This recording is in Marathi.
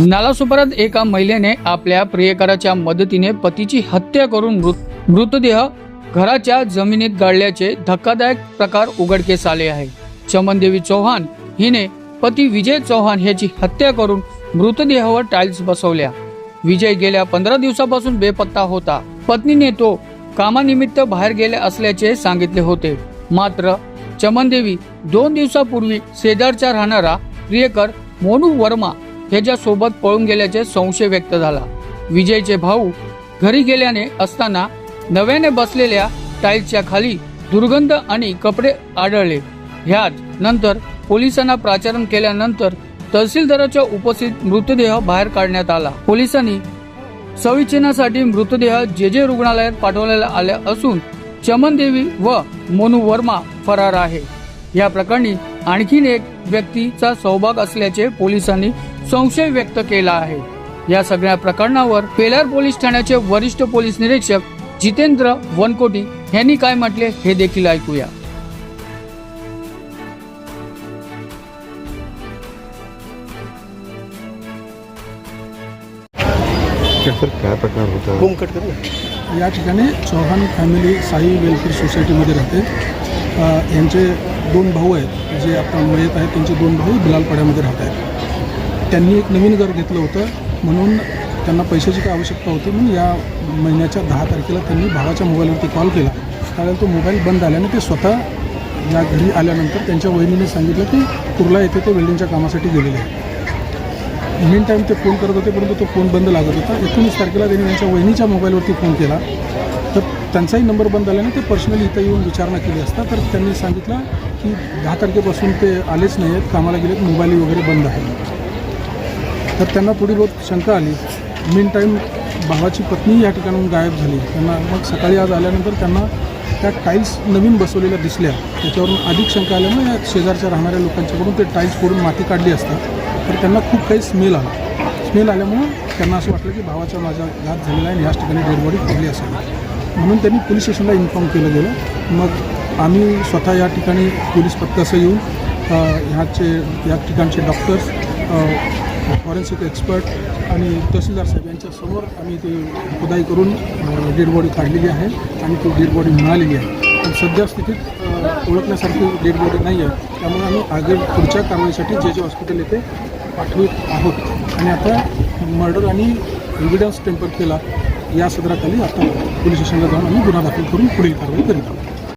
नालासोपारात एका महिलेने आपल्या प्रियकराच्या मदतीने पतीची हत्या करून मृत मृतदेह घराच्या जमिनीत गाळल्याचे धक्कादायक प्रकार उघडकीस आले आहे. चमनदेवी चौहान हिने पती विजय चौहान याची हत्या करून मृतदेहावर टाईल्स बसवल्या. विजय गेल्या पंधरा दिवसापासून बेपत्ता होता. पत्नीने तो कामानिमित्त बाहेर गेले असल्याचे सांगितले होते. मात्र चमनदेवी दोन दिवसापूर्वी शेजारच्या राहणारा प्रियकर मोनू वर्मा ह्याच्या सोबत पळून गेल्याचे संशय व्यक्त झाला. विजयचे भाऊ घरी गेल्याने असताना नव्याने बसलेल्या टाईल्सच्या खाली दुर्गंध आणि कपडे आढळले. ह्यात नंतर पोलिसांना प्राचारण केल्यानंतर तहसीलदाराच्या उपस्थित मृतदेह बाहेर काढण्यात आला. पोलिसांनी सविच्छेनासाठी मृतदेह जे जे रुग्णालयात पाठवलेला आले असून चमनदेवी व मोनू वर्मा फरार आहे. या प्रकरणी आणखीन एक व्यक्तीचा सहभाग असल्याचे पोलिसांनी संशय व्यक्त केला आहे. या सगळ्या प्रकरणावर पेलार पोलीस ठाण्याचे वरिष्ठ पोलीस निरीक्षक जितेंद्र वनकोटी यांनी काय म्हटले हे देखील ऐकूया. काय प्रकार होता होम कट कर ना या ठिकाणी चौहान फॅमिली साई वेलफेअर सोसायटीमध्ये राहते. यांचे दोन भाऊ आहेत. जे आता मयत आहेत त्यांचे दोन भाऊ बिलालपाड्यामध्ये राहत आहेत. त्यांनी एक नवीन घर घेतलं होतं. म्हणून त्यांना पैशाची काय आवश्यकता होती म्हणून या महिन्याच्या दहा तारखेला त्यांनी भावाच्या मोबाईलवरती कॉल केला. कारण तो मोबाईल बंद आल्याने ते स्वतः या घरी आल्यानंतर त्यांच्या वहिनीने सांगितलं की कुर्ला येथे ते वेल्डिंगच्या कामासाठी गेलेले आहे मेन टाईम ते फोन करत होते परंतु तो फोन बंद लागत होता. एकोणीस तारखेला त्यांनी त्यांच्या वहिनीच्या मोबाईलवरती फोन केला. तर त्यांचाही नंबर बंद आल्याने ते पर्सनली इथं येऊन विचारणा केली असता. तर त्यांनी सांगितलं की दहा तारखेपासून ते आलेच नाही आहेत कामाला गेलेत मोबाईल वगैरे बंद आहे तर त्यांना थोडी बहुत शंका आली. मेन टाईम भावाची पत्नी या ठिकाणाहून गायब झाली. त्यांना मग सकाळी आज आल्यानंतर त्यांना त्या टाईल्स नवीन बसवलेल्या दिसल्या. त्याच्यावरून अधिक शंका आल्यामुळे या शेजारच्या राहणाऱ्या लोकांच्याकडून ते टाईल्स फोडून माती काढली असतात तर त्यांना खूप काही स्मेल आला. स्मेल आल्यामुळं त्यांना असं वाटलं की भावाचा माझा घात झालेला आहे आणि याच ठिकाणी डेड पडली असेल. म्हणून त्यांनी पोलीस स्टेशनला इन्फॉर्म केलं गेलं. मग आम्ही स्वतः या ठिकाणी पोलीस पथकासह येऊन ह्याचे या ठिकाणचे डॉक्टर्स फॉरेन्सिक एक्सपर्ट आणि तहसीलदार साहेब यांच्या समोर आम्ही ते खुदाई करून डेड बॉडी काढलेली आहे आणि ती डेड बॉडी मिळालेली आहे. पण सध्या स्थितीत ओळखण्यासारखी डेड बॉडी नाही आहे त्यामुळे आम्ही आगे पुढच्या कारवाईसाठी जे जे हॉस्पिटल येते पाठवित आहोत. आणि आता मर्डर आणि एव्हिडन्स टेम्पर केला या सदराखाली आता पोलीस स्टेशनला जाऊन आम्ही गुन्हा दाखल करून पुढील कारवाई करीत आहोत.